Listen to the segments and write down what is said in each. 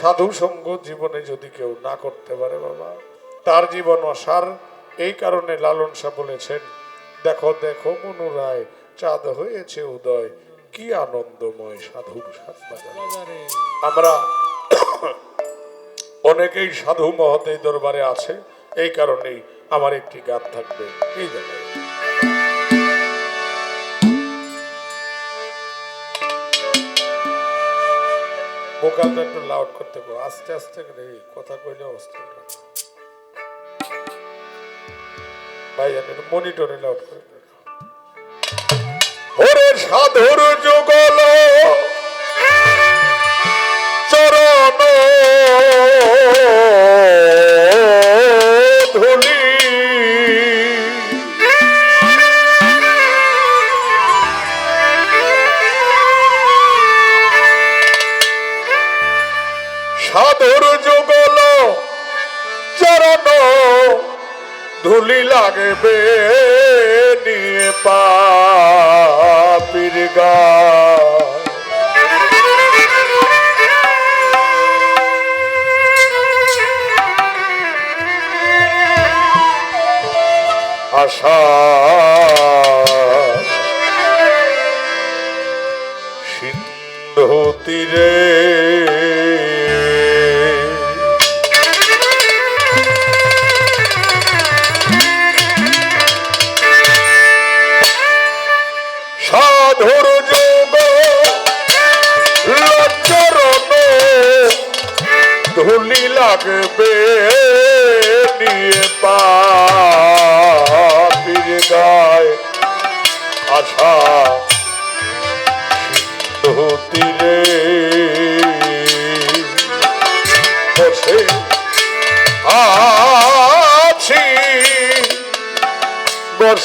সাধু সঙ্গ জীবনে যদি কেউ না করতে পারে বাবা তার জীবন অসার। এই কারণে লালন শাহ বলেছেন দেখো দেখো মনুরায় চাঁদ হয়েছে উদয় কি আনন্দময় সাধুর বাজারে আমরা অনেকেই সাধু এই দরবারে আছে এই কারণেই আমার একটি গান থাকবে। এই জায়গায়। ভোকালটা একটু লাউড করতে গো আস্তে আস্তে করে কথা কইলে অবস্থা ভাই মনিটরে লাউড করে। ওরে সাধুর যুগল লাগবে নিয়ে পাপির আশা সিন্ধু তীরে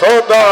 বর্ষদা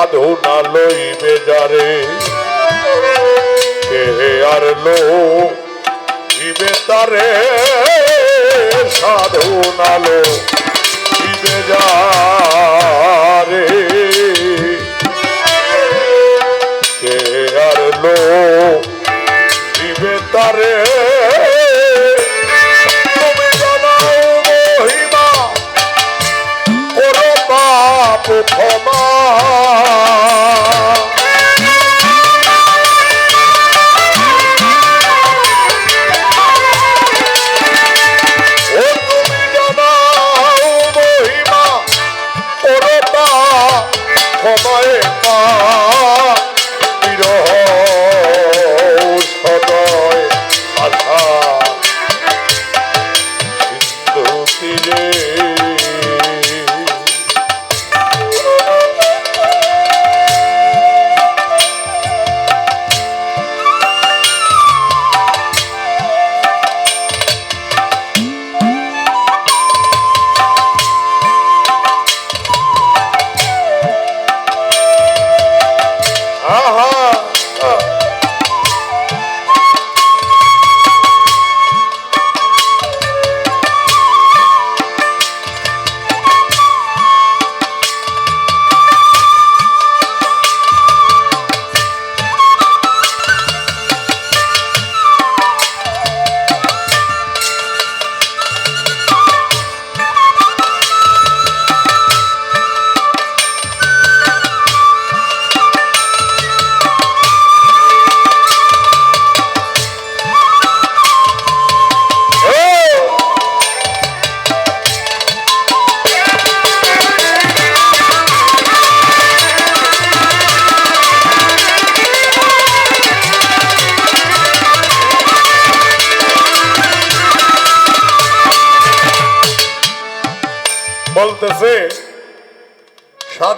সাধু না লইবে যারে। কে আর লো তারে।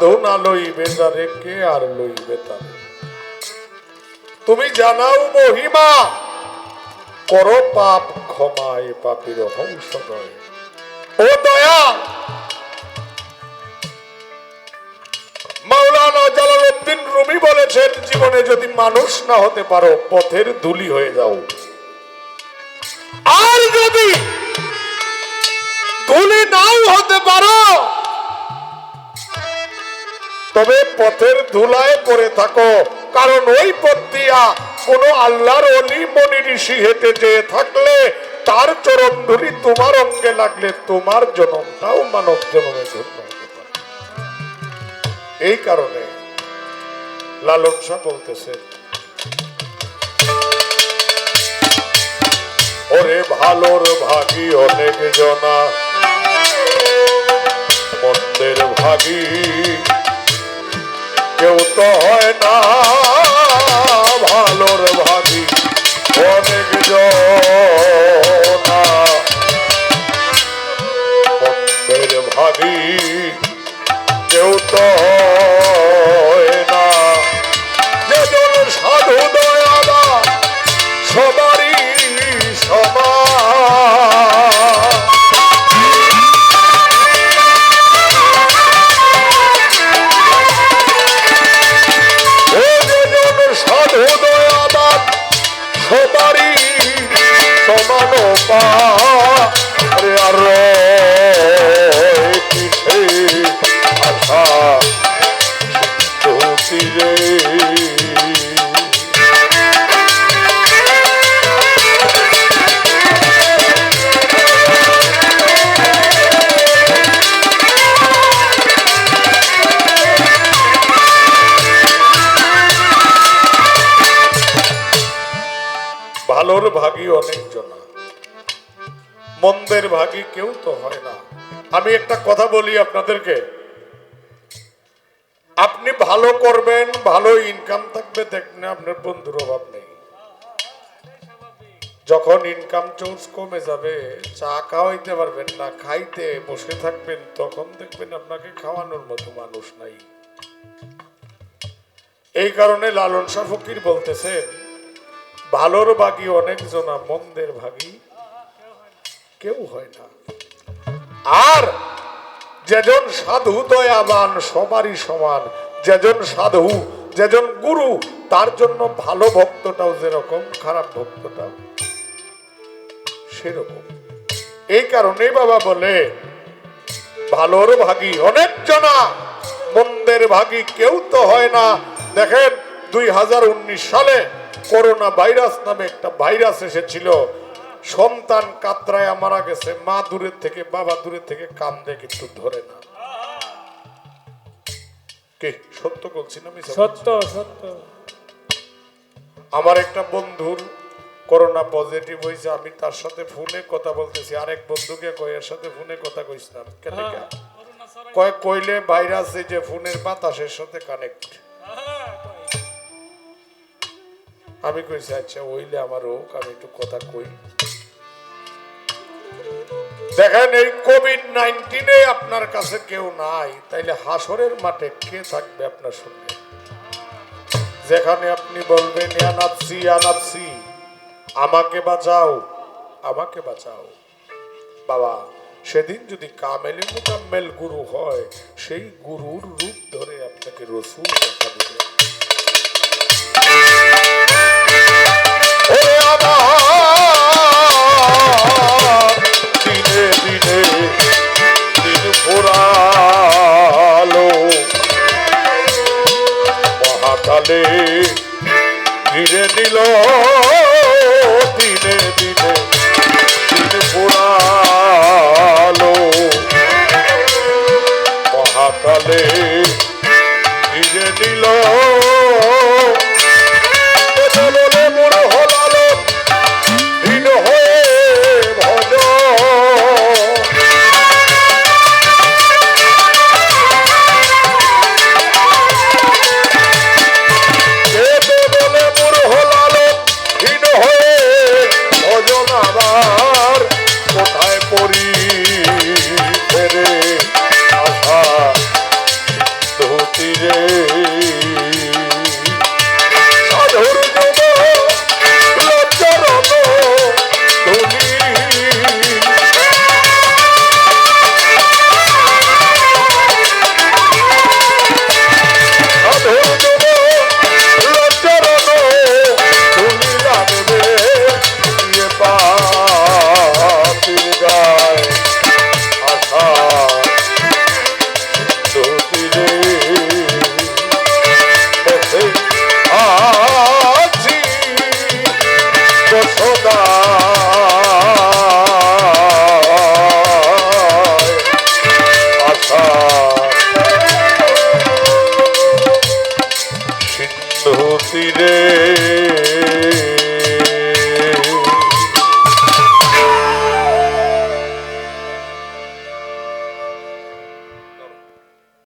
সাধু না লইবে তারে কে আর লইবে তারে। তুমি জানাও মহিমা, করো পাপ ক্ষমায় পাপির হংস নয় ও দয়া মাওলানা জালালউদ্দিন রুমি বলেছেন, জীবনে যদি মানুষ না হতে পারো, পথের ধুলি হয়ে যাও। আর যদি ধুলি নাও হতে পারো তবে পথের ধুলায় পড়ে থাকো, কারণ ওই পথ দিয়া কোনো আল্লাহর অলি, মনি ঋষি হেঁটে যেয়ে থাকলে তার চরণ ধুলি তোমার অঙ্গে লাগলে তোমার জনমটাও মানব জনমে পারে। এই কারণে লালন শাহ বলতেছে ওরে ভালোর ভাগী অনেক জনা, মন্দের ভাগী কেউ তো হয় না ভালোর ভাবি অনেক জনা। মন্দের ভাগী কেউ তো হয় সবারই সমান পারে আর। ভালোর ভাগী অনেকজন মন্দের ভাগী কেউ তো হয় না। আমি একটা কথা বলি আপনাদেরকে। আপনি ভালো করবেন, ভালো ইনকাম থাকবে, দেখবেন আপনার বন্ধুর অভাব নেই। যখন ইনকাম চোর্স কমে যাবে, চা খাওয়াইতে পারবেন না, খাইতে বসে থাকবেন, তখন দেখবেন আপনাকে খাওয়ানোর মতো মানুষ নাই। এই কারণে লালন শাহ ফকির বলতেছেন ভালোর ভাগী, অনেক জনা মন্দের ভাগী। কেউ হয় না। আর যেজন সাধু দয়াবান, সবারই সমান। যেজন সাধু, যেজন গুরু, তার জন্য ভালো ভক্তটাও যেরকম, খারাপ ভক্তটাও সেরকম। এই কারণে বাবা বলে, ভালোর ভাগী অনেক জনা, মন্দের ভাগী কেউ তো হয় না। দেখেন দুই হাজার উনিশ সালে করোনা ভাইরাস নামে একটা ভাইরাস এসেছিল। সন্তান কাতরায় মারা গেছে মা দূরের থেকে বাবা দূরের থেকে কান্দে কিন্তু ধরে না। কে? সত্য বলছি না সত্য সত্য। আমার একটা বন্ধুর করোনা পজিটিভ হয়েছে আমি তার সাথে ফোনে কথা বলতেছি। আরেক বন্ধুকে কয়ের সাথে ফোনে কথা কইছিলাম কেন কে? কয় কইলে ভাইরাস এই যে ফোনের বাতাসের সাথে কানেক্ট আমি কইছি আচ্ছা ওইলে আমার হোক, আমি একটু কথা কই। দেখেন, এই কোভিড নাইন্টিনে আপনার কাছে কেউ নাই, তাইলে হাসরের মাঠে কে থাকবে আপনার সঙ্গে? যেখানে আপনি বলবেন ইয়ানাপসি ইয়ানাপসি আমাকে বাঁচাও আমাকে বাঁচাও। বাবা, সেদিন যদি কামেলে মোকাম্মেল গুরু হয়, সেই গুরুর রূপ ধরে আপনাকে রসুল দেখা দেবে মহাকালে ধীরে নিল দিনে দিনে দিন পোড়ালো মহাকালে ধীরে নিল